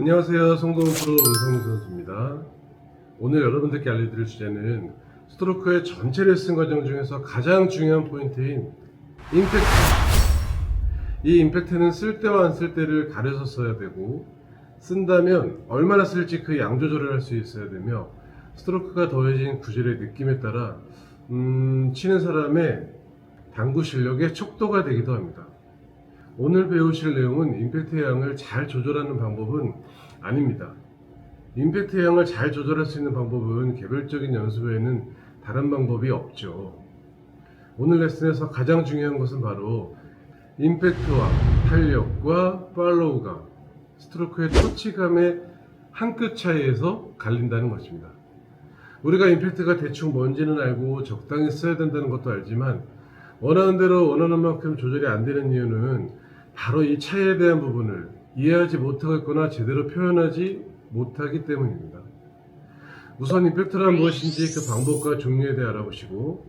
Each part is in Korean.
안녕하세요. 송동훈 프로 은성민 선수입니다. 오늘 여러분들께 알려드릴 주제는 스트로크의 전체 레슨 과정 중에서 가장 중요한 포인트인 임팩트. 이 임팩트는 쓸 때와 안 쓸 때를 가려서 써야 되고 쓴다면 얼마나 쓸지 그 양 조절을 할 수 있어야 되며 스트로크가 더해진 구질의 느낌에 따라 음, 치는 사람의 당구 실력의 척도가 되기도 합니다. 오늘 배우실 내용은 임팩트의 양을 잘 조절하는 방법은 아닙니다. 임팩트의 양을 잘 조절할 수 있는 방법은 개별적인 연습 외에는 다른 방법이 없죠. 오늘 레슨에서 가장 중요한 것은 바로 임팩트와 탄력과 팔로우가 스트로크의 터치감의 한 끗 차이에서 갈린다는 것입니다. 우리가 임팩트가 대충 뭔지는 알고 적당히 써야 된다는 것도 알지만 원하는 대로 원하는 만큼 조절이 안 되는 이유는 바로 이 차이에 대한 부분을 이해하지 못하고 있거나 제대로 표현하지 못하기 때문입니다. 우선 임팩트란 무엇인지 그 방법과 종류에 대해 알아보시고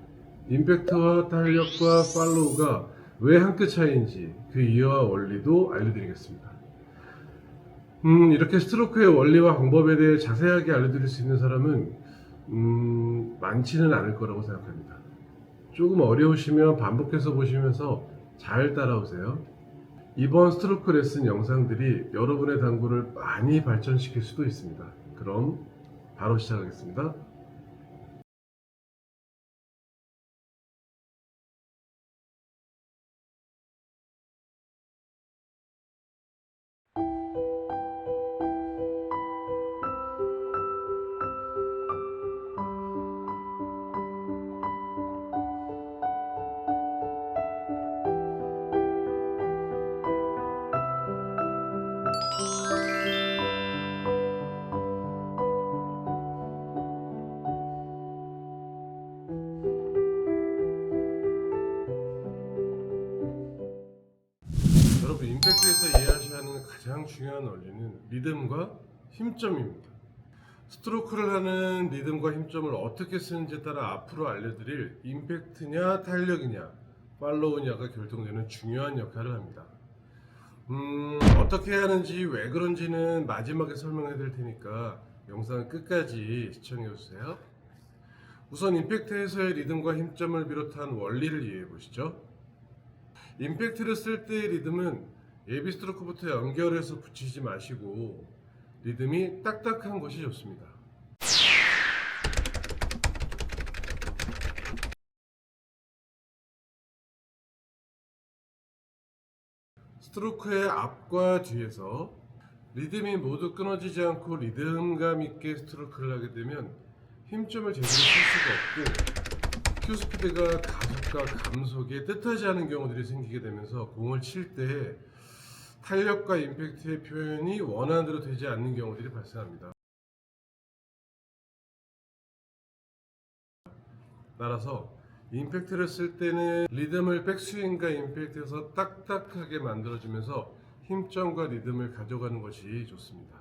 임팩트와 탄력과 팔로우가 왜 한 끗 차이인지 그 이유와 원리도 알려드리겠습니다. 음, 이렇게 스트로크의 원리와 방법에 대해 자세하게 알려드릴 수 있는 사람은 음, 많지는 않을 거라고 생각합니다. 조금 어려우시면 반복해서 보시면서 잘 따라오세요. 이번 스트로크 레슨 영상들이 여러분의 당구를 많이 발전시킬 수도 있습니다. 그럼 바로 시작하겠습니다. 임팩트에서 이해하셔야 하는 가장 중요한 원리는 리듬과 힘점입니다. 스트로크를 하는 리듬과 힘점을 어떻게 쓰는지에 따라 앞으로 알려드릴 임팩트냐 탄력이냐 팔로우냐가 결정되는 중요한 역할을 합니다. 음, 어떻게 해야 하는지 왜 그런지는 마지막에 설명해 드릴 테니까 영상 끝까지 시청해 주세요. 우선 임팩트에서의 리듬과 힘점을 비롯한 원리를 이해해 보시죠. 임팩트를 쓸 때의 리듬은 예비 스트로크부터 연결해서 붙이지 마시고 리듬이 딱딱한 것이 좋습니다. 스트로크의 앞과 뒤에서 리듬이 모두 끊어지지 않고 리듬감 있게 스트로크를 하게 되면 힘점을 제대로 쓸 수가 없고 큐 스피드가 가속과 감속에 뜻하지 않은 경우들이 생기게 되면서 공을 칠때 탄력과 임팩트의 표현이 원하는 대로 되지 않는 경우들이 발생합니다. 따라서 임팩트를 쓸 때는 리듬을 백스윙과 임팩트에서 딱딱하게 만들어주면서 힘점과 리듬을 가져가는 것이 좋습니다.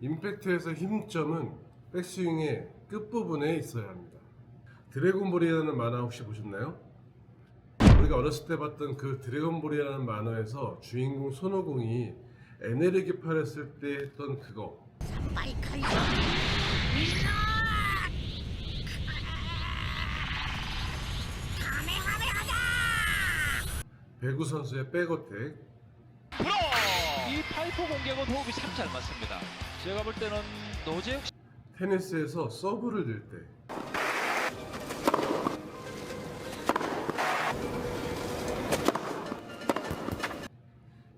임팩트에서 힘점은 백스윙의 끝부분에 있어야 합니다. 드래곤볼이라는 만화 혹시 보셨나요? 우리가 어렸을 때 봤던 그 드래곤볼이라는 만화에서 주인공 손오공이 에네르기 팔 했을 때 했던 그거 배구 선수의 백어택 프로! 이 파이프 공격은 호흡이 참 잘 맞습니다. 제가 볼 때는 노재욱 씨 테니스에서 서브를 들 때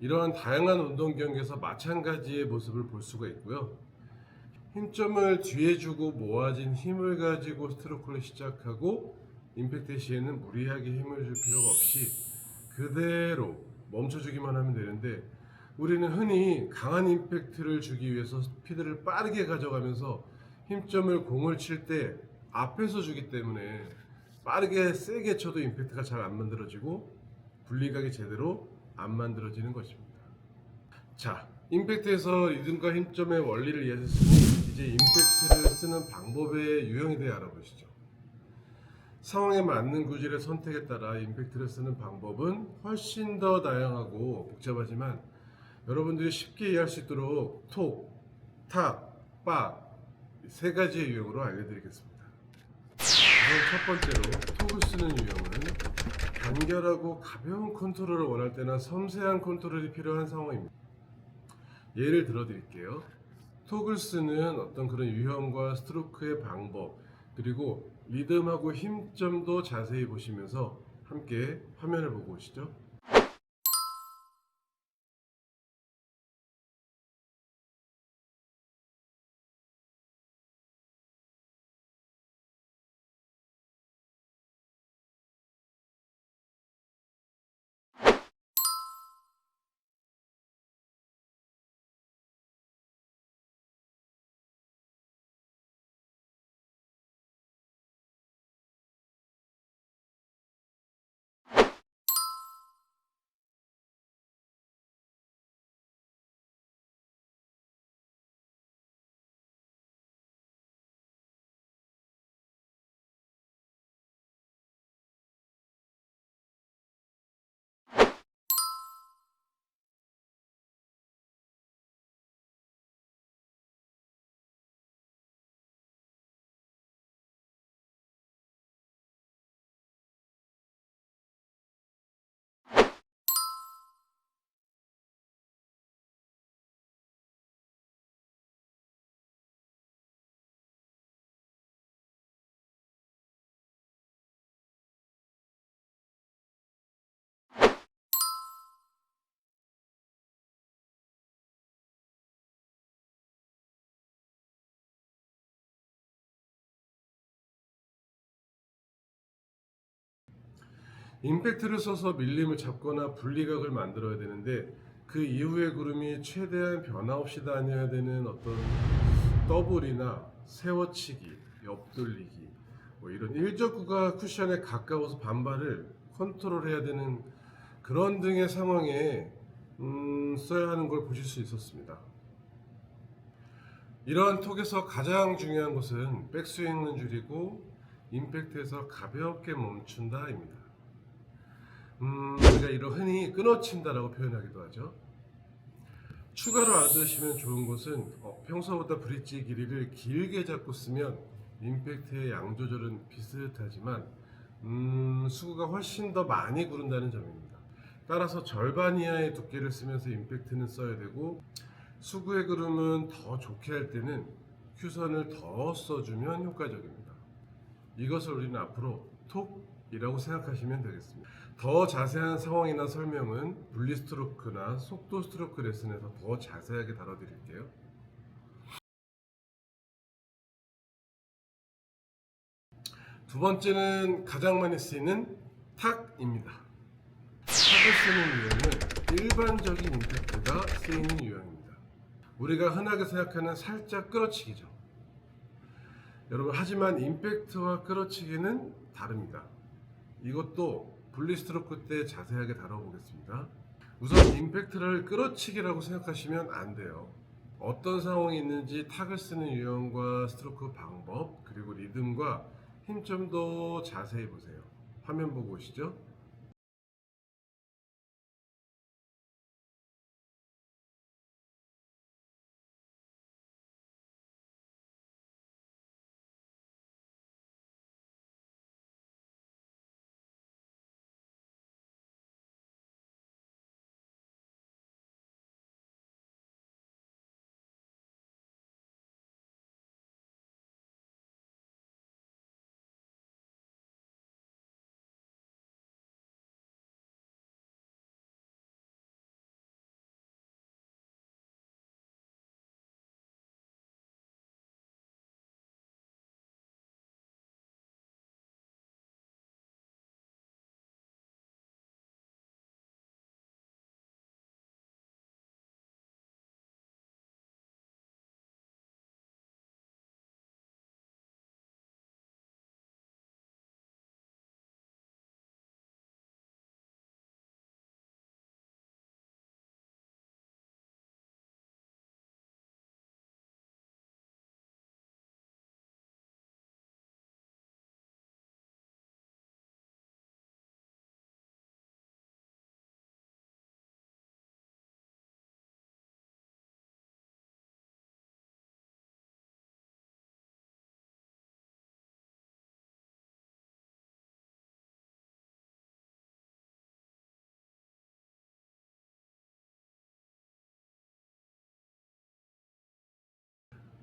이러한 다양한 운동 경기에서 마찬가지의 모습을 볼 수가 있고요. 힘점을 뒤에 주고 모아진 힘을 가지고 스트로크를 시작하고 임팩트 시에는 무리하게 힘을 줄 필요가 없이 그대로 멈춰주기만 하면 되는데 우리는 흔히 강한 임팩트를 주기 위해서 스피드를 빠르게 가져가면서 힘점을 공을 칠 때 앞에서 주기 때문에 빠르게 세게 쳐도 임팩트가 잘 안 만들어지고 분리각이 제대로 안 만들어지는 것입니다. 자, 임팩트에서 리듬과 힘점의 원리를 이해하셨으니 이제 임팩트를 쓰는 방법의 유형에 대해 알아보시죠. 상황에 맞는 구질의 선택에 따라 임팩트를 쓰는 방법은 훨씬 더 다양하고 복잡하지만 여러분들이 쉽게 이해할 수 있도록 톡, 탁, 빡 세 가지의 유형으로 알려드리겠습니다. 우선 첫 번째로 톡을 쓰는 유형은 간결하고 가벼운 컨트롤을 원할 때나 섬세한 컨트롤이 필요한 상황입니다. 예를 들어 드릴게요. 톡을 쓰는 어떤 그런 유형과 스트로크의 방법 그리고 리듬하고 힘점도 자세히 보시면서 함께 화면을 보고 오시죠. 임팩트를 써서 밀림을 잡거나 분리각을 만들어야 되는데 그 이후의 구름이 최대한 변화 없이 다녀야 되는 어떤 더블이나 세워치기, 옆돌리기 뭐 이런 일적구가 쿠션에 가까워서 반발을 컨트롤해야 되는 그런 등의 상황에 음, 써야 하는 걸 보실 수 있었습니다. 이러한 톡에서 가장 중요한 것은 백스윙은 줄이고 임팩트에서 가볍게 멈춘다입니다. 음, 우리가 이런 흔히 끊어친다라고 표현하기도 하죠. 추가로 알아두시면 좋은 것은 어, 평소보다 브릿지 길이를 길게 잡고 쓰면 임팩트의 양 조절은 비슷하지만 음, 수구가 훨씬 더 많이 구른다는 점입니다. 따라서 절반 이하의 두께를 쓰면서 임팩트는 써야 되고 수구의 구름은 더 좋게 할 때는 큐선을 더 써주면 효과적입니다. 이것을 우리는 앞으로 톡 이라고 생각하시면 되겠습니다. 더 자세한 상황이나 설명은 분리 스트로크나 속도 스트로크 레슨에서 더 자세하게 다뤄드릴게요. 두 번째는 가장 많이 쓰이는 탁입니다. 탁을 쓰는 유형은 일반적인 임팩트가 쓰이는 유형입니다. 우리가 흔하게 생각하는 살짝 끌어치기죠. 여러분 하지만 임팩트와 끌어치기는 다릅니다. 이것도 분리 스트로크 때 자세하게 다뤄보겠습니다. 우선 임팩트를 끌어치기라고 생각하시면 안 돼요. 어떤 상황이 있는지 탁을 쓰는 유형과 스트로크 방법 그리고 리듬과 힘점도 자세히 보세요. 화면 보고 오시죠.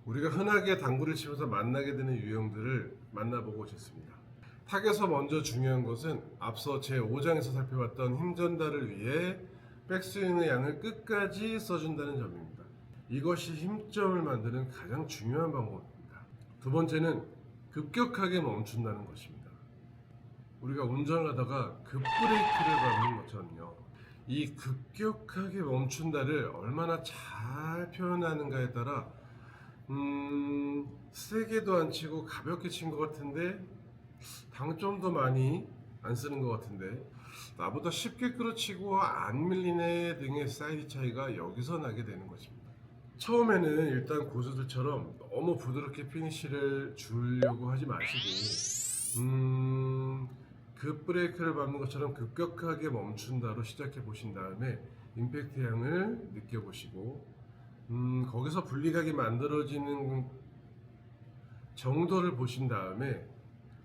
우리가 흔하게 당구를 치면서 만나게 되는 유형들을 만나보고 오셨습니다. 탁에서 먼저 중요한 것은 앞서 제 5장에서 살펴봤던 힘 전달을 위해 백스윙의 양을 끝까지 써준다는 점입니다. 이것이 힘점을 만드는 가장 중요한 방법입니다. 두 번째는 급격하게 멈춘다는 것입니다. 우리가 운전을 하다가 급브레이크를 밟는 것처럼요. 이 급격하게 멈춘다를 얼마나 잘 표현하는가에 따라 음, 세게도 안 치고 가볍게 친 것 같은데 당점도 많이 안 쓰는 것 같은데 나보다 쉽게 끌어치고 안 밀리네 등의 사이즈 차이가 여기서 나게 되는 것입니다. 처음에는 일단 고수들처럼 너무 부드럽게 피니시를 주려고 하지 마시고 음, 급 브레이크를 밟는 것처럼 급격하게 멈춘다로 시작해 보신 다음에 임팩트 향을 느껴보시고 음, 거기서 분리각이 만들어지는 정도를 보신 다음에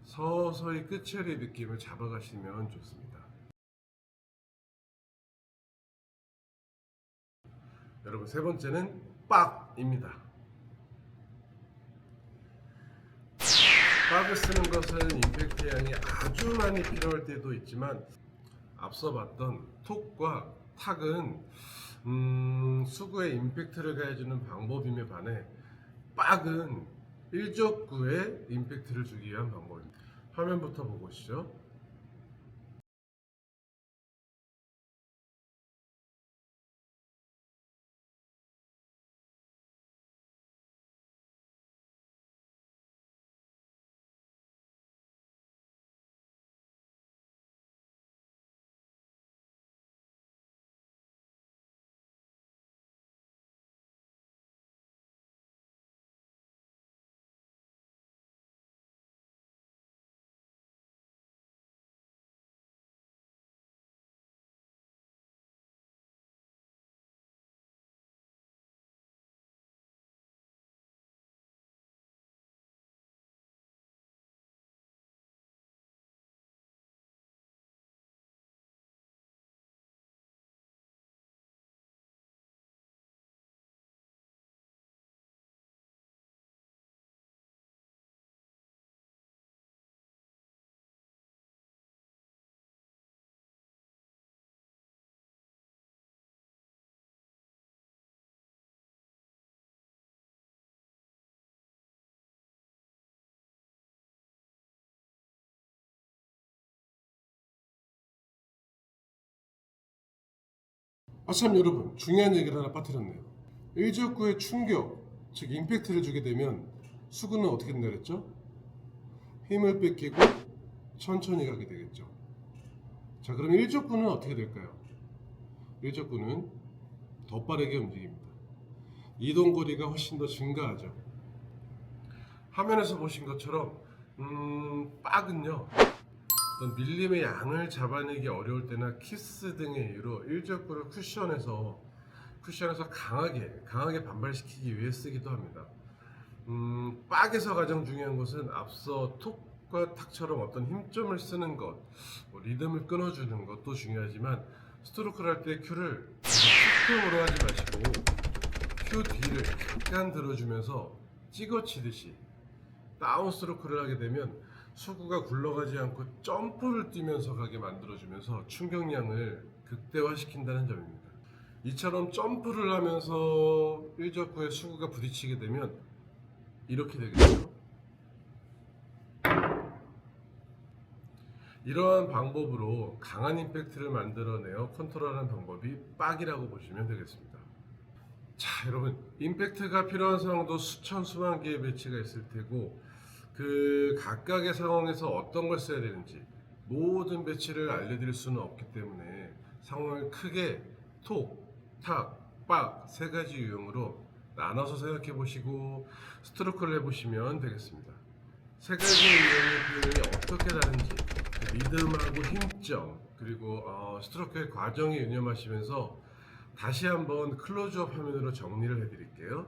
서서히 끝처리 느낌을 잡아가시면 좋습니다. 여러분 세 번째는 빡입니다. 빡을 쓰는 것은 임팩트 양이 아주 많이 필요할 때도 있지만 앞서 봤던 톡과 탁은 음, 수구에 임팩트를 가해주는 방법임에 반해 빡은 일적구에 임팩트를 주기 위한 방법입니다. 화면부터 보고 오시죠. 아참 여러분 중요한 얘기를 하나 빠뜨렸네요. 일적구의 충격, 즉 임팩트를 주게 되면 수구는 어떻게 된다 그랬죠? 힘을 뺏기고 천천히 가게 되겠죠. 자 그럼 일적구는 어떻게 될까요? 일적구는 더 빠르게 움직입니다. 이동 거리가 훨씬 더 증가하죠. 화면에서 보신 것처럼 음, 빡은요 어떤 밀림의 양을 잡아내기 어려울 때나 키스 등의 이유로 일적구를 쿠션에서 쿠션에서 강하게 강하게 반발시키기 위해 쓰기도 합니다. 음, 빡에서 가장 중요한 것은 앞서 톡과 탁처럼 어떤 힘점을 쓰는 것, 뭐 리듬을 끊어주는 것도 중요하지만 스트로크를 할 때 큐를 툭툭으로 하지 마시고 큐 뒤를 약간 들어주면서 찍어치듯이 다운 스트로크를 하게 되면 수구가 굴러가지 않고 점프를 뛰면서 가게 만들어주면서 충격량을 극대화시킨다는 점입니다. 이처럼 점프를 하면서 일적구에 수구가 부딪히게 되면 이렇게 되겠죠. 이러한 방법으로 강한 임팩트를 만들어내어 컨트롤하는 방법이 빡이라고 보시면 되겠습니다. 자, 여러분, 임팩트가 필요한 상황도 수천 수만 개의 배치가 있을 테고 그 각각의 상황에서 어떤 걸 써야 되는지 모든 배치를 알려드릴 수는 없기 때문에 상황을 크게 톡, 탁, 빡 세 가지 유형으로 나눠서 생각해 보시고 스트로크를 해보시면 되겠습니다. 세 가지 유형의 표현이 어떻게 다른지 그 리듬하고 힘점 그리고 어, 스트로크의 과정에 유념하시면서 다시 한번 클로즈업 화면으로 정리를 해드릴게요.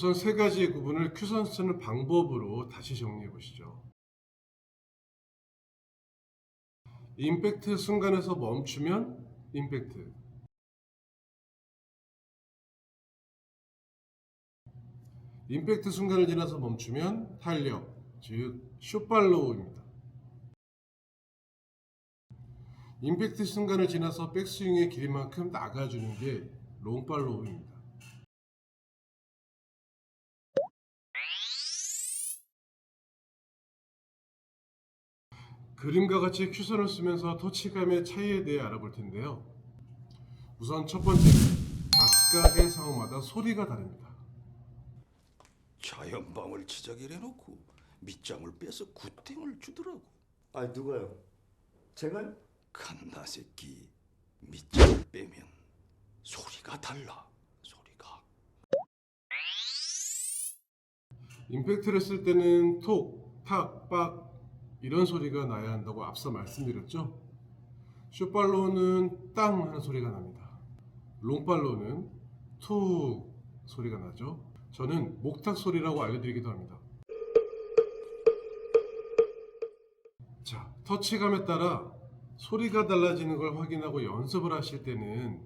우선 세 가지의 구분을 큐선 쓰는 방법으로 다시 정리해 보시죠. 임팩트 순간에서 멈추면 임팩트. 임팩트 순간을 지나서 멈추면 탄력, 즉 숏발로우입니다. 임팩트 순간을 지나서 백스윙의 길이만큼 나가주는 게 롱발로우입니다. 그림과 같이 큐선을 쓰면서 터치감의 차이에 대해 알아볼 텐데요. 우선 첫 번째, 각각의 상황마다 소리가 다릅니다. 자연방을 지적을 해놓고 밑장을 빼서 구땡을 주더라고. 아 누가요? 제가요? 칸나 새끼 밑장을 빼면 소리가 달라. 소리가. 임팩트를 쓸 때는 톡, 탁, 빡 이런 소리가 나야 한다고 앞서 말씀드렸죠. 숏발로는 땅 하는 소리가 납니다. 롱발로는 툭 소리가 나죠. 저는 목탁 소리라고 알려드리기도 합니다. 자, 터치감에 따라 소리가 달라지는 걸 확인하고 연습을 하실 때는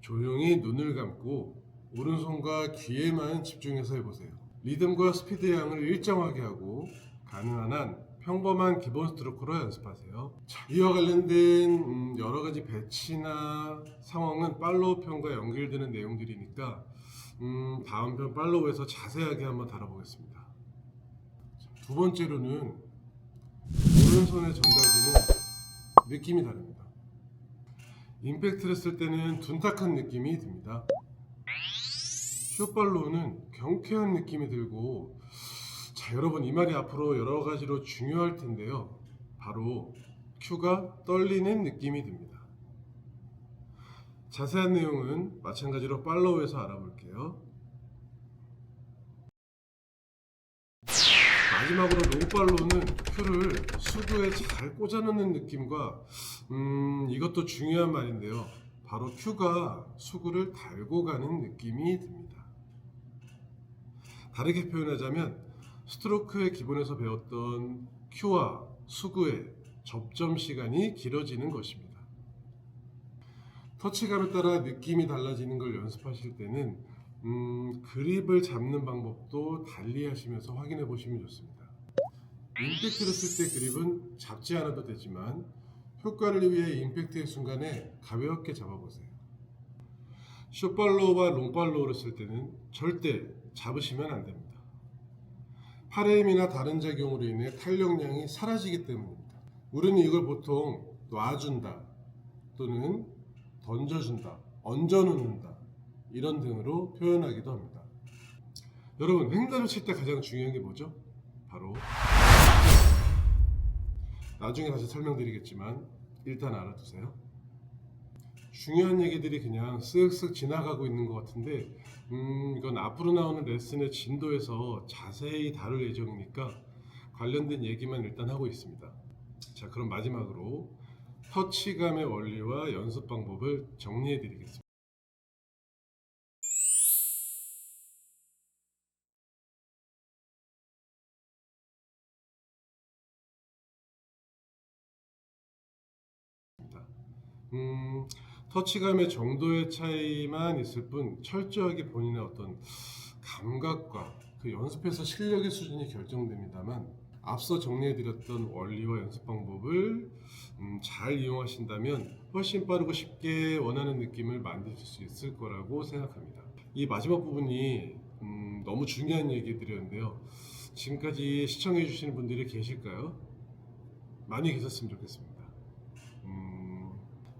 조용히 눈을 감고 오른손과 귀에만 집중해서 해보세요. 리듬과 스피드 양을 일정하게 하고 가능한 한 평범한 기본 스트로크로 연습하세요. 자, 이와 관련된 음, 여러 가지 배치나 상황은 팔로우 편과 연결되는 내용들이니까 음, 다음 편 팔로우에서 자세하게 한번 다뤄보겠습니다. 자, 두 번째로는 오른손에 전달되는 느낌이 다릅니다. 임팩트를 쓸 때는 둔탁한 느낌이 듭니다. 숏발로우는 경쾌한 느낌이 들고 자 여러분 이 말이 앞으로 여러 가지로 중요할 텐데요. 바로 큐가 떨리는 느낌이 듭니다. 자세한 내용은 마찬가지로 팔로우에서 알아볼게요. 마지막으로 롱발로는 큐를 수구에 잘 꽂아넣는 느낌과 음, 이것도 중요한 말인데요. 바로 큐가 수구를 달고 가는 느낌이 듭니다. 다르게 표현하자면 스트로크의 기본에서 배웠던 큐와 수구의 접점 시간이 길어지는 것입니다. 터치감에 따라 느낌이 달라지는 걸 연습하실 때는 음, 그립을 잡는 방법도 달리 하시면서 확인해 보시면 좋습니다. 임팩트를 쓸 때 그립은 잡지 않아도 되지만 효과를 위해 임팩트의 순간에 가볍게 잡아보세요. 숏발로우와 롱발로우를 쓸 때는 절대 잡으시면 안 됩니다. 힘이나 다른 작용으로 인해 탄력량이 사라지기 때문입니다. 우리는 이걸 보통 놔준다 또는 던져준다, 얹어놓는다 이런 등으로 표현하기도 합니다. 여러분 횡단을 칠 때 가장 중요한 게 뭐죠? 바로 나중에 다시 설명드리겠지만 일단 알아두세요. 중요한 얘기들이 그냥 쓱쓱 지나가고 있는 것 같은데 음, 이건 앞으로 나오는 레슨의 진도에서 자세히 다룰 예정이니까 관련된 얘기만 일단 하고 있습니다. 자, 그럼 마지막으로 터치감의 원리와 연습 방법을 정리해 드리겠습니다. 음, 터치감의 정도의 차이만 있을 뿐 철저하게 본인의 어떤 감각과 그 연습해서 실력의 수준이 결정됩니다만 앞서 정리해드렸던 원리와 연습 방법을 음, 잘 이용하신다면 훨씬 빠르고 쉽게 원하는 느낌을 만드실 수 있을 거라고 생각합니다. 이 마지막 부분이 음, 너무 중요한 얘기 드렸는데요. 지금까지 시청해 주시는 분들이 계실까요? 많이 계셨으면 좋겠습니다. 음,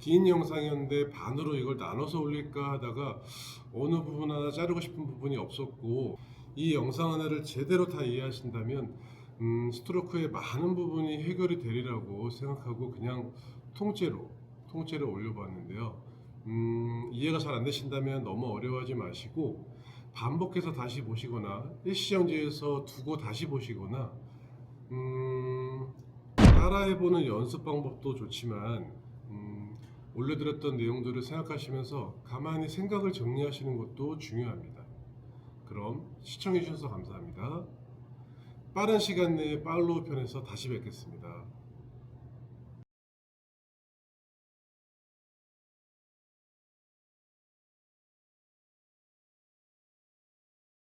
긴 영상이었는데 반으로 이걸 나눠서 올릴까 하다가 어느 부분 하나 자르고 싶은 부분이 없었고 이 영상 하나를 제대로 다 이해하신다면 음, 스트로크의 많은 부분이 해결이 되리라고 생각하고 그냥 통째로 통째로 올려봤는데요. 음, 이해가 잘 안 되신다면 너무 어려워하지 마시고 반복해서 다시 보시거나 일시정지에서 두고 다시 보시거나 음, 따라해보는 연습 방법도 좋지만 음, 올려드렸던 내용들을 생각하시면서 가만히 생각을 정리하시는 것도 중요합니다. 그럼 시청해주셔서 감사합니다. 빠른 시간 내에 팔로우 편에서 다시 뵙겠습니다.